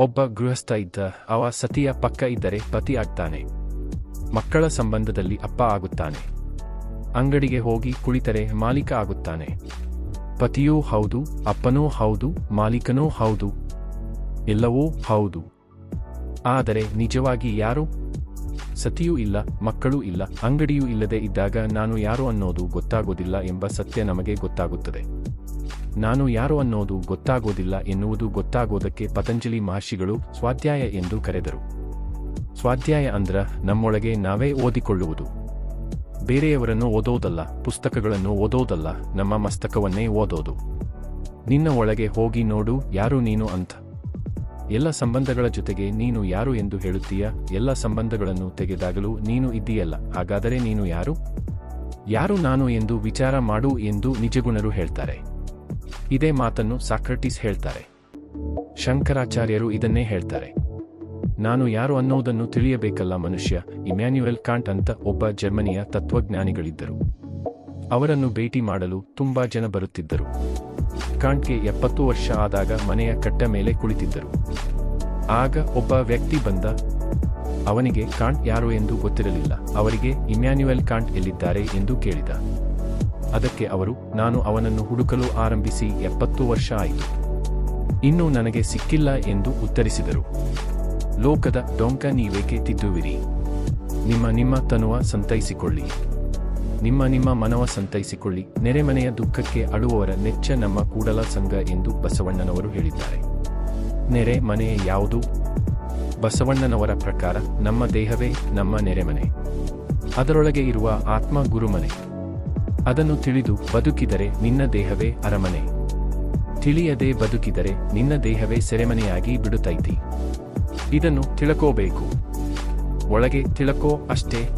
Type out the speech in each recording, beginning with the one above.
ಒಬ್ಬ ಗೃಹಸ್ಥ ಇದ್ದ, ಅವ ಸತಿಯ ಪಕ್ಕ ಇದ್ದರೆ ಪತಿ ಆಗ್ತಾನೆ. ಮಕ್ಕಳ ಸಂಬಂಧದಲ್ಲಿ ಅಪ್ಪ ಆಗುತ್ತಾನೆ. ಅಂಗಡಿಗೆ ಹೋಗಿ ಕುಳಿತರೆ ಮಾಲೀಕ ಆಗುತ್ತಾನೆ. ಪತಿಯೂ ಹೌದು, ಅಪ್ಪನೂ ಹೌದು, ಮಾಲೀಕನೂ ಹೌದು, ಎಲ್ಲವೂ ಹೌದು. ಆದರೆ ನಿಜವಾಗಿ ಯಾರು? ಸತಿಯೂ ಇಲ್ಲ, ಮಕ್ಕಳೂ ಇಲ್ಲ, ಅಂಗಡಿಯೂ ಇಲ್ಲದೆ ಇದ್ದಾಗ ನಾನು ಯಾರು ಅನ್ನೋದು ಗೊತ್ತಾಗೋದಿಲ್ಲ ಎಂಬ ಸತ್ಯ ನಮಗೆ ಗೊತ್ತಾಗುತ್ತದೆ. ನಾನು ಯಾರು ಅನ್ನೋದು ಗೊತ್ತಾಗೋದಿಲ್ಲ ಎನ್ನುವುದು ಗೊತ್ತಾಗೋದಕ್ಕೆ ಪತಂಜಲಿ ಮಹರ್ಷಿಗಳು ಸ್ವಾಧ್ಯಾಯ ಎಂದು ಕರೆದರು. ಸ್ವಾಧ್ಯಾಯ ಅಂದ್ರ ನಮ್ಮೊಳಗೆ ನಾವೇ ಓದಿಕೊಳ್ಳುವುದು. ಬೇರೆಯವರನ್ನು ಓದೋದಲ್ಲ, ಪುಸ್ತಕಗಳನ್ನು ಓದೋದಲ್ಲ, ನಮ್ಮ ಮಸ್ತಕವನ್ನೇ ಓದೋದು. ನಿನ್ನ ಒಳಗೆ ಹೋಗಿ ನೋಡು ಯಾರು ನೀನು ಅಂತ. ಎಲ್ಲ ಸಂಬಂಧಗಳ ಜೊತೆಗೆ ನೀನು ಯಾರು ಎಂದು ಹೇಳುತ್ತೀಯ, ಎಲ್ಲ ಸಂಬಂಧಗಳನ್ನು ತೆಗೆದಾಗಲೂ ನೀನು ಇದ್ದೀಯಲ್ಲ, ಹಾಗಾದರೆ ನೀನು ಯಾರು? ಯಾರು ನಾನು ಎಂದು ವಿಚಾರ ಮಾಡು ಎಂದು ನಿಜಗುಣರು ಹೇಳ್ತಾರೆ. ಇದೇ ಮಾತನ್ನು ಸಾಕ್ರಟಿಸ್ ಹೇಳ್ತಾರೆ. ಶಂಕರಾಚಾರ್ಯರು ಇದನ್ನೇ ಹೇಳ್ತಾರೆ. ನಾನು ಯಾರು ಅನ್ನೋದನ್ನು ತಿಳಿಯಬೇಕಲ್ಲ ಮನುಷ್ಯ, ಇಮ್ಯಾನ್ಯುಯಲ್ ಕಾಂಟ್ ಅಂತ ಒಬ್ಬ ಜರ್ಮನಿಯ ತತ್ವಜ್ಞಾನಿಗಳಿದ್ದರು. ಅವರನ್ನು ಭೇಟಿ ಮಾಡಲು ತುಂಬಾ ಜನ ಬರುತ್ತಿದ್ದರು. ಕಾಂಟ್ಗೆ ಎಪ್ಪತ್ತು ವರ್ಷ ಆದಾಗ ಮನೆಯ ಕಟ್ಟ ಮೇಲೆ ಕುಳಿತಿದ್ದರು. ಆಗ ಒಬ್ಬ ವ್ಯಕ್ತಿ ಬಂದ, ಅವನಿಗೆ ಕಾಂಟ್ ಯಾರು ಎಂದು ಗೊತ್ತಿರಲಿಲ್ಲ, ಅವರಿಗೆ ಇಮ್ಯಾನ್ಯುಯಲ್ ಕಾಂಟ್ ಎಲ್ಲಿದ್ದಾರೆ ಎಂದು ಕೇಳಿದ. ಅದಕ್ಕೆ ಅವರು, ನಾನು ಅವನನ್ನು ಹುಡುಕಲು ಆರಂಭಿಸಿ ಎಪ್ಪತ್ತು ವರ್ಷ ಆಯಿತು. ಇನ್ನೂ ನನಗೆ ಸಿಕ್ಕಿಲ್ಲ ಎಂದು ಉತ್ತರಿಸಿದರು. ಲೋಕದ ಡೊಂಕ ನೀವೇಕೆ ತಿದ್ದುವಿರಿ? ನಿಮ್ಮ ನಿಮ್ಮ ತನುವ ಸಂತೈಸಿಕೊಳ್ಳಿ. ನಿಮ್ಮ ನಿಮ್ಮ ಮನವ ಸಂತೈಸಿಕೊಳ್ಳಿ. ನೆರೆಮನೆಯ ದುಃಖಕ್ಕೆ ಅಳುವವರ ನೆಚ್ಚ ನಮ್ಮ ಕೂಡಲ ಸಂಘ ಎಂದು ಬಸವಣ್ಣನವರು ಹೇಳಿದ್ದಾರೆ. ನೆರೆ ಮನೆ ಯಾವುದು? ಬಸವಣ್ಣನವರ ಪ್ರಕಾರ ನಮ್ಮ ದೇಹವೇ ನಮ್ಮ ನೆರೆಮನೆ. ಅದರೊಳಗೆ ಇರುವ ಆತ್ಮ ಗುರುಮನೆ. ಅದನ್ನು ತಿಳಿದು ಬದುಕಿದರೆ ನಿನ್ನ ದೇಹವೇ ಅರಮನೆ. ತಿಳಿಯದೆ ಬದುಕಿದರೆ ನಿನ್ನ ದೇಹವೇ ಸೆರೆಮನೆಯಾಗಿ ಬಿಡುತ್ತೈತಿ ಇದನ್ನು ತಿಳಕೋಬೇಕು. ಒಳಗೆ ತಿಳಕೋ ಅಷ್ಟೇ.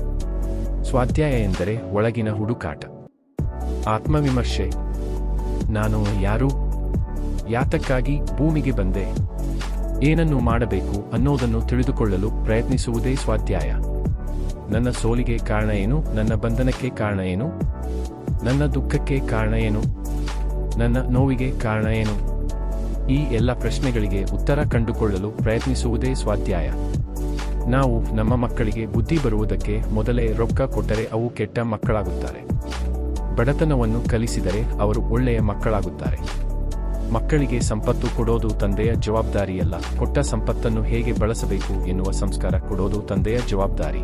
ಸ್ವಾಧ್ಯಾಯ ಎಂದರೆ ಒಳಗಿನ ಹುಡುಕಾಟ. ಆತ್ಮವಿಮರ್ಶೆ. ನಾನು ಯಾರು? ಯಾತಕ್ಕಾಗಿ ಭೂಮಿಗೆ ಬಂದೆ? ಏನನ್ನು ಮಾಡಬೇಕು ಅನ್ನೋದನ್ನು ತಿಳಿದುಕೊಳ್ಳಲು ಪ್ರಯತ್ನಿಸುವುದೇ ಸ್ವಾಧ್ಯಾಯ. ನನ್ನ ಸೋಲಿಗೆ ಕಾರಣ ಏನು? ನನ್ನ ಬಂಧನಕ್ಕೆ ಕಾರಣ ಏನು? ನನ್ನ ದುಃಖಕ್ಕೆ ಕಾರಣ ಏನು? ನನ್ನ ನೋವಿಗೆ ಕಾರಣ ಏನು? ಈ ಎಲ್ಲ ಪ್ರಶ್ನೆಗಳಿಗೆ ಉತ್ತರ ಕಂಡುಕೊಳ್ಳಲು ಪ್ರಯತ್ನಿಸುವುದೇ ಸ್ವಾಧ್ಯಾಯ. ನಾವು ನಮ್ಮ ಮಕ್ಕಳಿಗೆ ಬುದ್ಧಿ ಬರುವುದಕ್ಕೆ ಮೊದಲೇ ರೊಕ್ಕ ಕೊಟ್ಟರೆ ಅವು ಕೆಟ್ಟ ಮಕ್ಕಳಾಗುತ್ತಾರೆ. ಬಡತನವನ್ನು ಕಲಿಸಿದರೆ ಅವರು ಒಳ್ಳೆಯ ಮಕ್ಕಳಾಗುತ್ತಾರೆ. ಮಕ್ಕಳಿಗೆ ಸಂಪತ್ತು ಕೊಡೋದು ತಂದೆಯ ಜವಾಬ್ದಾರಿಯಲ್ಲ. ಕೊಟ್ಟ ಸಂಪತ್ತನ್ನು ಹೇಗೆ ಬಳಸಬೇಕು ಎನ್ನುವ ಸಂಸ್ಕಾರ ಕೊಡೋದು ತಂದೆಯ ಜವಾಬ್ದಾರಿ.